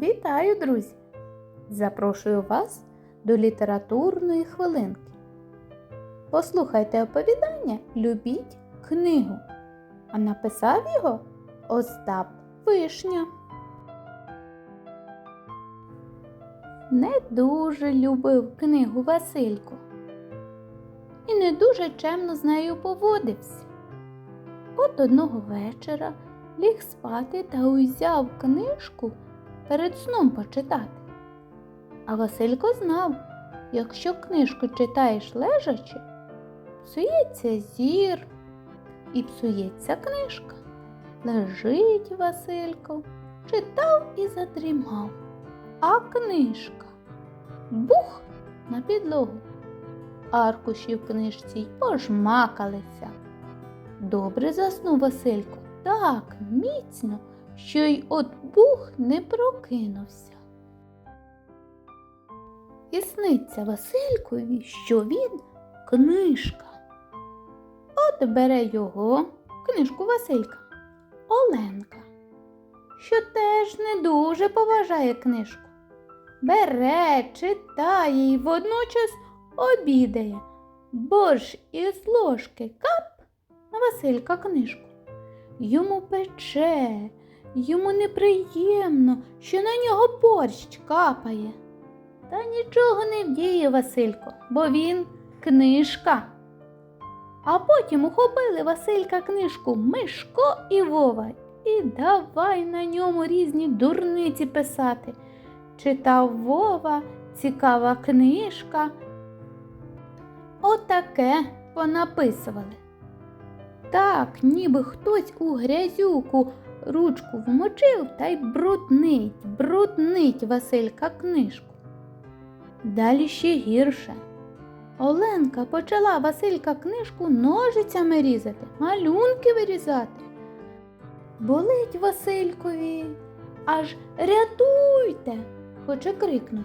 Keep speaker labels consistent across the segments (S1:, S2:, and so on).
S1: Вітаю, друзі! Запрошую вас до літературної хвилинки. Послухайте оповідання Любіть книгу. А написав його Остап Вишня. Не дуже любив книгу Василько і не дуже чемно з нею поводився. От одного вечора ліг спати та узяв книжку перед сном почитати. А Василько знав, якщо книжку читаєш лежачи, псується зір і псується книжка. Лежить Василько, читав і задрімав, а книжка бух на підлогу. Аркуші в книжці й пожмакалися. Добре заснув Василько, так міцно, що й от бух не прокинувся. І сниться Василькові, що він книжка. От бере його, книжку Василька, Оленка, що теж не дуже поважає книжку. Бере, читає і водночас обідає, бо ж із ложки кап на Василька книжку. Йому пече, йому неприємно, що на нього борщ капає. Та нічого не вдіє Василько, бо він книжка. А потім ухопили Василька книжку Мишко і Вова і давай на ньому різні дурниці писати. Читав Вова, цікава книжка. Отаке понаписували. Так, ніби хтось у грязюку ручку вмочив та й бруднить, бруднить Василька книжку. Далі ще гірше. Оленка почала Василька книжку ножицями різати, малюнки вирізати. Болить Василькові, аж рятуйте, хоче крикнути.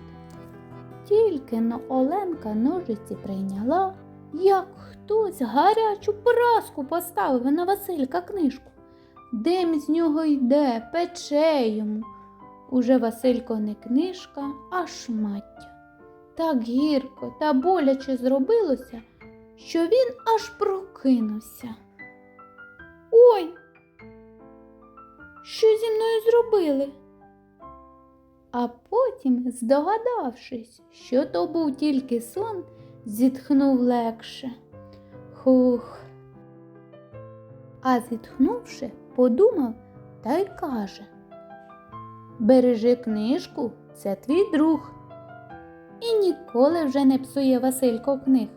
S1: Тільки но Оленка ножиці прийняла, як хтось гарячу праску поставив на Василька книжку. Дим з нього йде, пече йому. Уже Василько не книжка, а шмаття. Так гірко та боляче зробилося, що він аж прокинувся. Ой, що зі мною зробили? А потім, здогадавшись, що то був тільки сон, зітхнув легше. Хух. А зітхнувши, подумав та й каже Бережи книжку, це твій друг. І ніколи вже не псує Василько книг.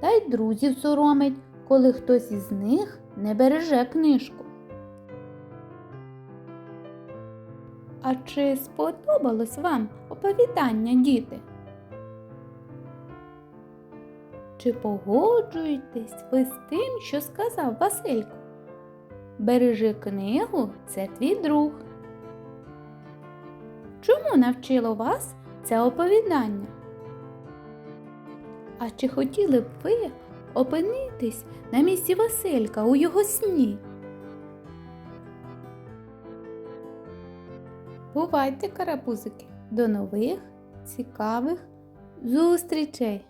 S1: Та й друзів соромить, коли хтось із них не береже книжку. А чи сподобалось вам оповідання, діти? Чи погоджуєтесь ви з тим, що сказав Василько? Бережи книгу, це твій друг. Чому навчило вас це оповідання? А чи хотіли б ви опинитись на місці Василька у його сні? Бувайте, карапузики! До нових цікавих зустрічей!